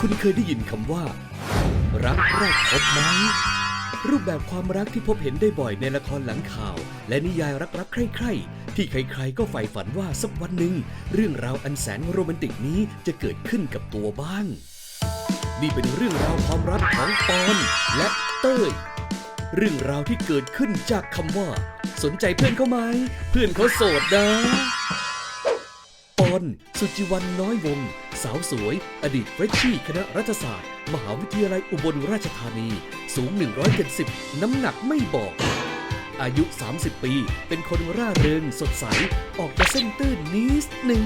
คุณเคยได้ยินคำว่า รักแรกพบไหมรูปแบบความรักที่พบเห็นได้บ่อยในละครหลังข่าว และนิยายรักๆใคร่ๆ ที่ใครๆก็ใฝ่ฝันว่าสักวันหนึ่ง เรื่องราวอันแสนโรแมนติกนี้จะเกิดขึ้นกับตัวบ้าง นี่เป็นเรื่องราวความรักของปอนและเต้ย เรื่องราวที่เกิดขึ้นจากคำว่า สนใจเพื่อนเขาไหมเพื่อนเขาโสดนะ อนสุจิวันน้อยวง สาวสวย อดีตเฟรชชี่คณะรัฐศาสตร์ มหาวิทยาลัยอุบลราชธานี สูง 170 น้ำหนักไม่บอก อายุ 30 ปี เป็นคนร่าเริงสดใส ออกจะเส้นตื้นนิดหนึ่ง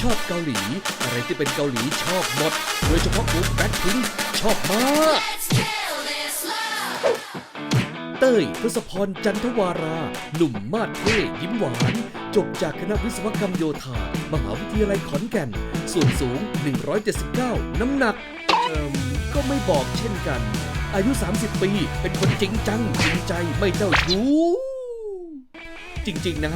ชอบเกาหลี อะไรที่เป็นเกาหลีชอบหมด โดยเฉพาะกลุ่มแบล็คพิงชอบมาก ต้ยทศพรจันทวารา หนุ่มมาดเท่ยิ้มหวาน จบจากคณะวิศวกรรมโยธา มหาวิทยาลัยขอนแก่น ส่วนสูง 179 น้ำหนัก เอ่มก็ไม่บอกเช่นกัน อายุ 30 ปี เป็นคนจริงจัง จริงใจไม่เจ้าชู้ จริง ๆ นะ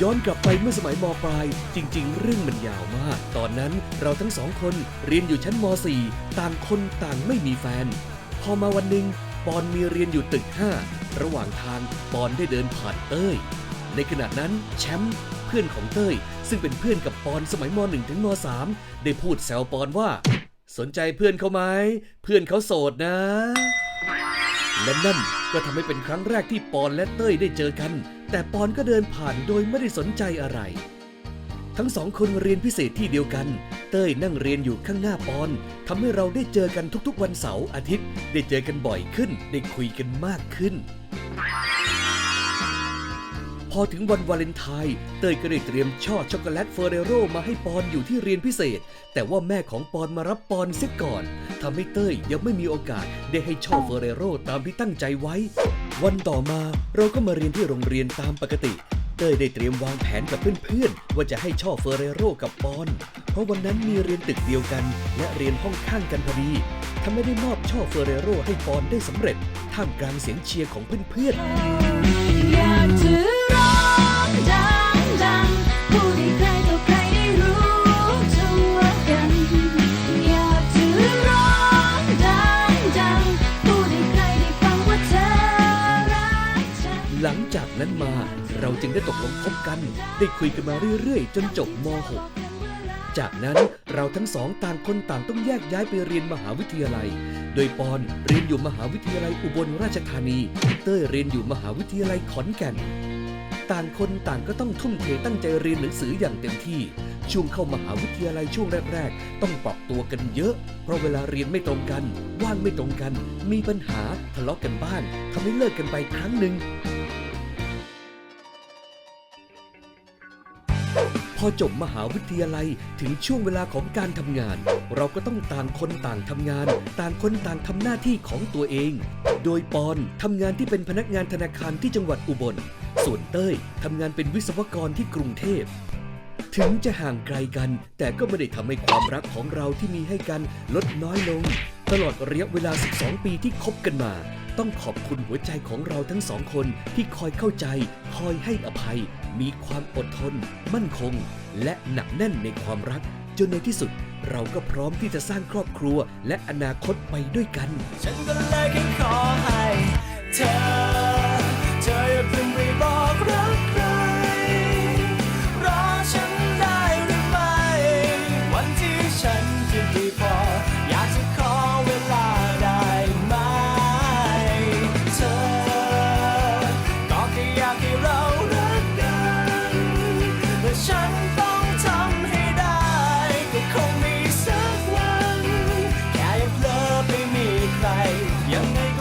ย้อนกลับไปเมื่อสมัยมปลาย จริง ๆ เรื่องมันยาวมาก ตอนนั้นเราทั้งสองคนเรียนอยู่ชั้นม .4 ต่างคนต่างไม่มีแฟน พอมาวันหนึ่ง ปอนมีเรียนอยู่ตึก 5 ระหว่างทางปอนได้เดินผ่านเต้ย ในขณะนั้นแชมป์เพื่อนของเต้ย ซึ่งเป็นเพื่อนกับปอนสมัยม .1 ถึงม .3 ได้พูดแซวปอนว่า สนใจเพื่อนเขาไหมเพื่อนเขาโสดนะ และนั่นก็ทำให้เป็นครั้งแรกที่ปอนและเต้ยได้เจอกัน แต่ปอนก็เดินผ่านโดยไม่ได้สนใจอะไร ทั้งสองคนเรียนพิเศษที่เดียวกัน เต้ยนั่งเรียนอยู่ข้างหน้าปอนทำให้เราได้เจอกันทุกๆ วันเสาร์อาทิตย์ ได้เจอกันบ่อยขึ้น ได้คุยกันมากขึ้น พอถึงวันวาเลนไทน์เต้ยก็ได้เตรียมช่อช็อกโกแลตเฟอร์เรโรมาให้ปอนอยู่ที่เรียนพิเศษ แต่ว่าแม่ของปอนมารับปอนเสียก่อนทำให้เต้ยยังไม่มีโอกาสได้ให้ช่อเฟอร์เรโรตามที่ตั้งใจไว้ วันต่อมาเราก็มาเรียนที่โรงเรียนตามปกติ เต้ยได้เตรียมวางแผนกับเพื่อนๆ ว่าจะให้ช่อเฟอร์เรโรกับปอน เพราะวันนั้นมีเรียนตึกเดียวกัน และเรียนห้องข้างกันพอดีทำให้ได้มอบช่อเฟอร์เรโรให้ปอนได้สำเร็จ ท่ามกลางเสียงเชียร์ของเพื่อนๆอยากจะร้องดังดังพูดให้ใครต่อใครได้รู้ทั่วกันอยากจะร้องดังดังพูดให้ใครได้ฟังว่าเธอรักฉันหลังจากนั้นมา เราจึงได้ตกลงคบกัน ได้คุยกันมาเรื่อยๆ จนจบม .6 จากนั้นเราทั้งสองต่างคนต่างต้องแยกย้ายไปเรียนมหาวิทยาลัย โดยปอนเรียนอยู่มหาวิทยาลัยอุบลราชธานี เต้ยเรียนอยู่มหาวิทยาลัยขอนแก่น ต่างคนต่างก็ต้องทุ่มเทตั้งใจเรียนหนังสืออย่างเต็มที่ ช่วงเข้ามหาวิทยาลัยช่วงแรกๆ ต้องปรับตัวกันเยอะ เพราะเวลาเรียนไม่ตรงกัน ว่างไม่ตรงกัน มีปัญหาทะเลาะกันบ้างทำให้เลิกกันไปครั้งหนึ่ง พอจบมหาวิทยาลัยถึงช่วงเวลาของการทำงาน เราก็ต้องต่างคนต่างทำงาน ต่างคนต่างทำหน้าที่ของตัวเอง โดยปอนทำงานที่เป็นพนักงานธนาคารที่จังหวัดอุบล ส่วนเต้ยทำงานเป็นวิศวกรที่กรุงเทพ ถึงจะห่างไกลกัน แต่ก็ไม่ได้ทำให้ความรักของเราที่มีให้กันลดน้อยลง ตลอดระยะเวลา 12 ปีที่คบกันมา ต้องขอบคุณหัวใจของเราทั้งสองคนที่คอยเข้าใจ คอยให้อภัย มีความอดทน มั่นคง และหนักแน่นในความรัก จนในที่สุด เราก็พร้อมที่จะสร้างครอบครัวและอนาคตไปด้วยกัน ฉันก็เลยแค่ขอ Yeah.